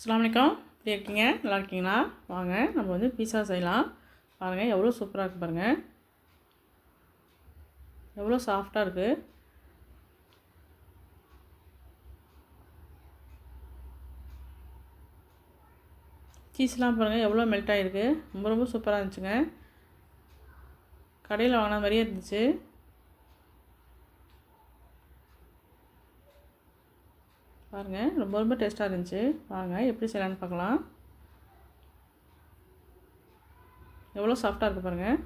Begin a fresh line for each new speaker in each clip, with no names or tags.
அஸ்லாம் வலைக்கம் எப்படி இருக்கீங்க நல்லா இருக்கீங்களா வாங்க நம்ம வந்து பீஸா செய்யலாம் பாருங்கள் எவ்வளோ சூப்பராக இருக்குது பாருங்கள் எவ்வளோ சாஃப்டாக இருக்குது சீஸ்லாம் பாருங்கள் எவ்வளோ மெல்ட் ஆகிருக்கு ரொம்ப ரொம்ப சூப்பராக இருந்துச்சுங்க கடையில் வாங்கின மாதிரியே இருந்துச்சு பாருங்கள் ரொம்ப ரொம்ப டேஸ்ட்டாக இருந்துச்சு வாங்க எப்படி செய்யலான்னு பார்க்கலாம் எவ்வளோ சாஃப்டாக இருக்குது பாருங்கள்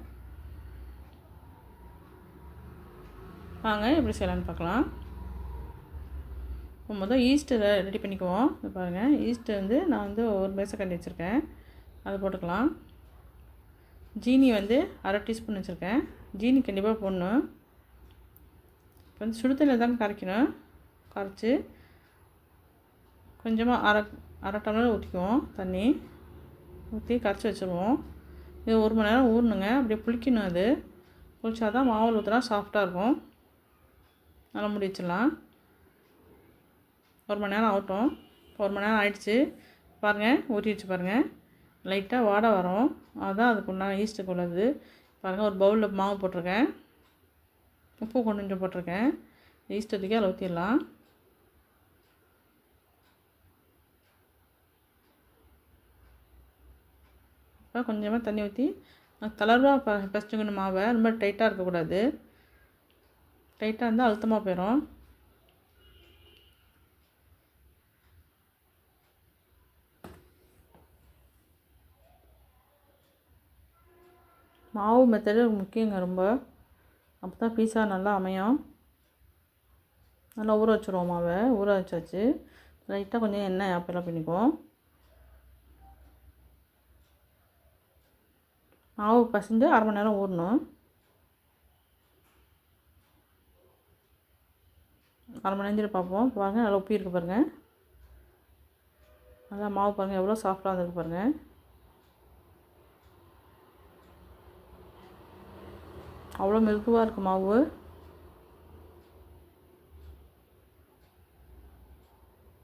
வாங்க எப்படி செய்யலான்னு பார்க்கலாம் மொதல் ஈஸ்ட்டு ரெடி பண்ணிக்குவோம் இது பாருங்கள் ஈஸ்ட்டு வந்து நான் வந்து ஒரு கண்டி வச்சுருக்கேன் அதை போட்டுக்கலாம் ஜீனி வந்து அரை டீஸ்பூன் வச்சுருக்கேன் ஜீனி கண்டிப்பாக போடணும் இப்போ வந்து சுடுதண்ணில் தான் கரைக்கணும் கரைச்சி கொஞ்சமாக அரை அரை டம்ளர் ஊற்றிக்குவோம் தண்ணி ஊற்றி கரைச்சி வச்சுருவோம் இது ஒரு மணி நேரம் ஊறணுங்க அப்படியே புளிக்கணும் அது புளிச்சா தான் மாவில் ஊற்றினா சாஃப்டாக இருக்கும் நல்ல முடி வச்சிடலாம் ஒரு மணி நேரம் ஆகட்டும் ஒரு மணி நேரம் ஆகிடுச்சு பாருங்கள் ஊற்றி வச்சு பாருங்கள் லைட்டாக வாடை வரும் அதுதான் அதுக்கு உண்டான ஈஸ்ட்டுக்கு உள்ளது பாருங்கள் ஒரு பவுலில் மாவு போட்டிருக்கேன் உப்பு கொஞ்சம் போட்டிருக்கேன் ஈஸ்ட்டுக்கே அதில் ஊற்றிடலாம் இப்போ கொஞ்சமாக தண்ணி ஊற்றி தளர்வாக ப பசிச்சுக்கணும் மாவை ரொம்ப டைட்டாக இருக்கக்கூடாது டைட்டாக இருந்தால் அழுத்தமாக போயிடும் மாவு மெத்தடு முக்கியங்க ரொம்ப அப்போ தான் பீஸா நல்லா அமையும் நல்லா ஊற வச்சுருவோம் மாவை ஊற வச்சாச்சு லைட்டாக கொஞ்சம் எண்ணெய் ஆப்பெல்லாம் பண்ணிக்குவோம் மாவு பசைஞ்சு அரை மணி நேரம் ஊறணும் அரை மணி நேரத்தில் பார்ப்போம் பாருங்கள் நல்லா உப்பி இருக்குது பாருங்கள் நல்லா மாவு பாருங்கள் எவ்வளோ சாஃப்டாக இருந்திருக்கு பாருங்கள் அவ்வளோ மெழுகுவாக இருக்குது மாவு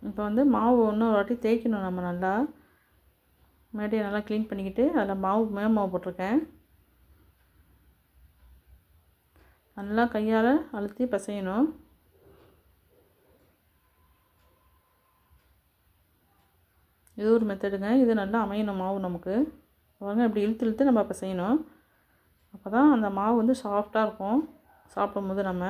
இப்போ வந்து மாவு இன்னொரு ஒரு வாட்டி தேய்க்கணும் நம்ம நல்லா மறுபடியும் நல்லா க்ளீன் பண்ணிக்கிட்டு அதில் மாவு மேம் மாவு போட்டிருக்கேன் நல்லா கையால் அழுத்தி பசையணும் இது ஒரு மெத்தடுங்க இது நல்லா அமையணும் மாவு நமக்கு பாருங்க இப்படி இழுத்து இழுத்து நம்ம பசையணும் அப்போ தான் அந்த மாவு வந்து சாஃப்டாக இருக்கும் சாப்பிடும்போது நம்ம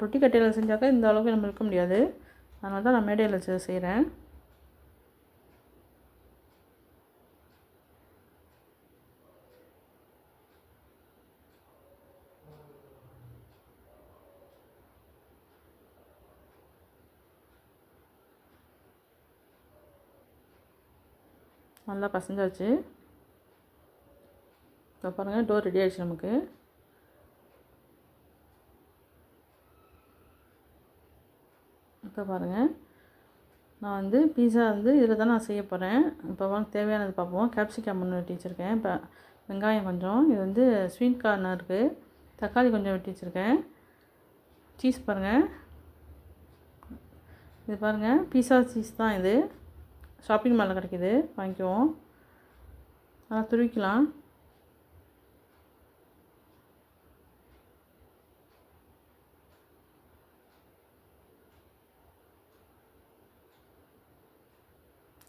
ரொட்டி கட்டையில் செஞ்சாக்கா இந்த அளவுக்கு நம்ம இருக்க முடியாது அதனால தான் நான் மேடையில் செய்கிறேன் நல்லா பசஞ்சாச்சு இப்போ பாருங்கள் டோர் ரெடி ஆகிடுச்சு நமக்கு இப்போ பாருங்கள் நான் வந்து பீஸா வந்து இதில் தான் நான் செய்ய போகிறேன் இப்போ தேவையானது பார்ப்போம் கேப்சிகம் ஒன்று வெட்டி வச்சுருக்கேன் இப்போ வெங்காயம் கொஞ்சம் இது வந்து ஸ்வீட் கார்னாக இருக்குது தக்காளி கொஞ்சம் வெட்டி வச்சுருக்கேன் சீஸ் பாருங்கள் இது பாருங்கள் பீஸா சீஸ் தான் இது ஷாப்பிங் மாலில் கிடைக்கிது வாங்கிக்குவோம் நல்லா துருவிக்கலாம்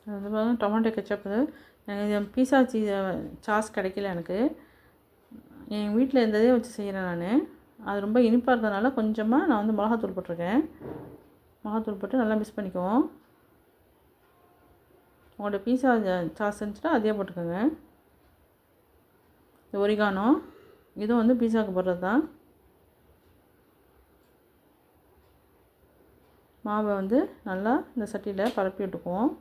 அது வந்து பார்த்தா டொமேட்டோ கெச்சப் இது பீஸா சீஸ் சாஸ் கிடைக்கல எனக்கு என் வீட்டில் இருந்ததே வச்சு செய்கிறேன் நான் அது ரொம்ப இனிப்பாக இருந்ததுனால கொஞ்சமாக நான் வந்து மிளகாத்தூள் போட்டிருக்கேன் மிளகாத்தூள் போட்டு நல்லா மிக்ஸ் பண்ணிக்குவோம் உங்களோட பீஸா சாஸ் இருந்துச்சுன்னா அதே போட்டுக்கோங்க இது ஒரிகானோ இதுவும் வந்து பீஸாவுக்கு போடுறது தான் மாவை வந்து நல்லா இந்த சட்டியில் பரப்பி விட்டுக்குவோம்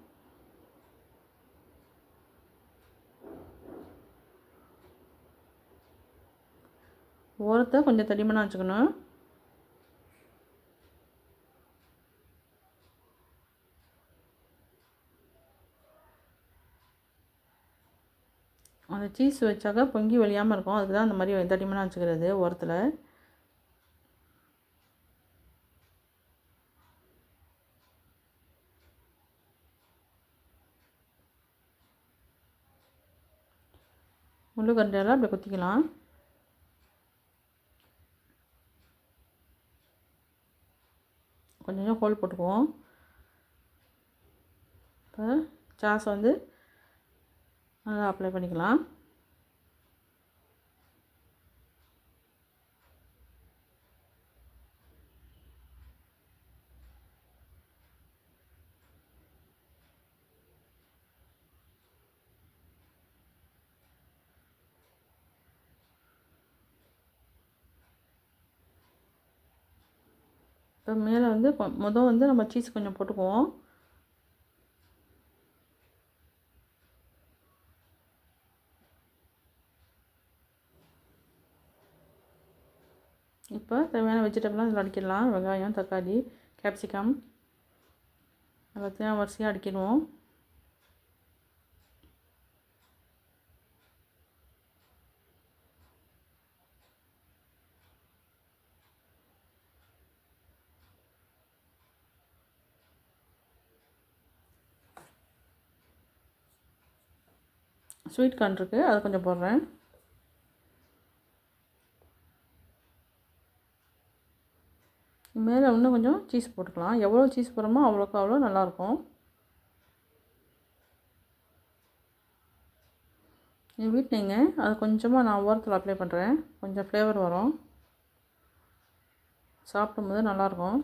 ஓரத்தை கொஞ்சம் தடிமனாக வச்சுக்கணும் அந்த சீஸ் வச்சாக்க பொங்கி வழியாமல் இருக்கும் அதுக்கு தான் அந்த மாதிரி தடிமனாக வச்சுக்கிறது ஓரத்தில் முள்ளு கண்டையெல்லாம் அப்படி குத்திக்கலாம் ஹோல் போட்டுக்குவோம் இப்போ சாஸ் வந்து நல்லா அப்ளை பண்ணிக்கலாம் இப்போ மேலே வந்து மொதல் வந்து நம்ம சீஸ் கொஞ்சம் போட்டுக்குவோம் இப்போ தேவையான வெஜிடபிள்லாம் இதில் அடிக்கிடலாம் வெங்காயம் தக்காளி கேப்சிகம் எல்லாத்தையும் வரிசையாக அடிக்கிடுவோம் ஸ்வீட் கார்ன் இருக்குது அதை கொஞ்சம் போடுறேன் மேலே இன்னும் கொஞ்சம் சீஸ் போட்டுக்கலாம் எவ்வளோ சீஸ் போடுறோமோ அவ்வளோக்கு அவ்வளோ நல்லாயிருக்கும் என் வீட்டிலைங்க அது கொஞ்சமாக நான் ஓரத்தில் அப்ளை பண்ணுறேன் கொஞ்சம் ஃப்ளேவர் வரும் சாப்பிடும்போது நல்லாயிருக்கும்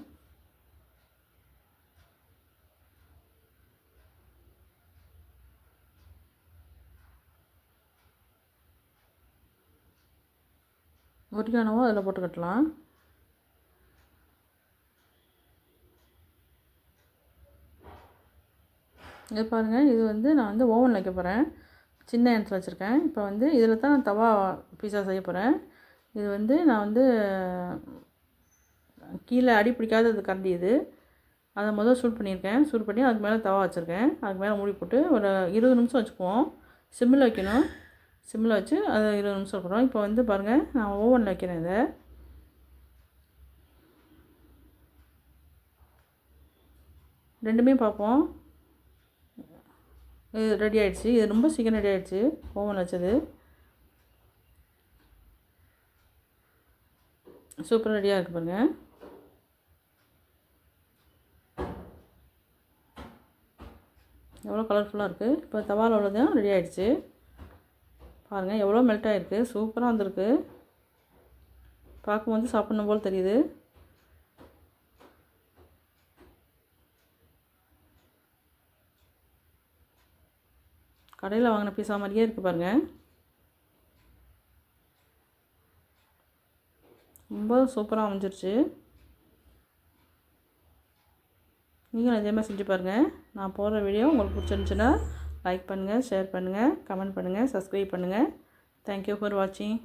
ஒரிகானவோ அதில் போட்டுக்கட்டலாம் இது பாருங்கள் இது வந்து நான் வந்து ஓவன் வைக்க போகிறேன் சின்ன எண்ணத்தில் வச்சுருக்கேன் இப்போ வந்து இதில் தான் நான் தவா பீஸா செய்ய போகிறேன் இது வந்து நான் வந்து கீழே அடி அது கரண்டி இது அதை முதல் சூட் பண்ணியிருக்கேன் சூட் பண்ணி அதுக்கு மேலே தவா வச்சுருக்கேன் அதுக்கு மேலே மூடி போட்டு ஒரு இருபது நிமிஷம் வச்சுக்குவோம் சிம்மில் வைக்கணும் சிம்மில் வச்சு அது இருபது நிமிஷம் இருக்கிறோம் இப்போ வந்து பாருங்கள் நான் ஓவனில் வைக்கிறேன் இதை ரெண்டுமே பார்ப்போம் இது ரெடி ஆகிடுச்சு இது ரொம்ப சீக்கிரம் ரெடி ஆகிடுச்சு ஓவன் வச்சது சூப்பர் ரெடியாக இருக்குது பாருங்கள் எவ்வளோ கலர்ஃபுல்லாக இருக்குது இப்போ தவால் அவ்வளோதான் ரெடி ஆகிடுச்சு பாருங்கள் எவ்வளோ மெல்ட் ஆகிருக்கு சூப்பராக வந்திருக்கு பார்க்கும்போது சாப்பிட்ணும் போல் தெரியுது கடையில் வாங்கின பீஸா மாதிரியே இருக்குது பாருங்கள் ரொம்ப சூப்பராக அமைஞ்சிருச்சு நீங்களும் இதேமாதிரி செஞ்சு பாருங்கள் நான் போடுற வீடியோ உங்களுக்கு பிடிச்சிருந்துச்சுன்னா லைக் பண்ணுங்கள் ஷேர் பண்ணுங்கள் கமெண்ட் பண்ணுங்கள் சப்ஸ்கிரைப் பண்ணுங்கள் தேங்க்யூ ஃபார் வாட்சிங்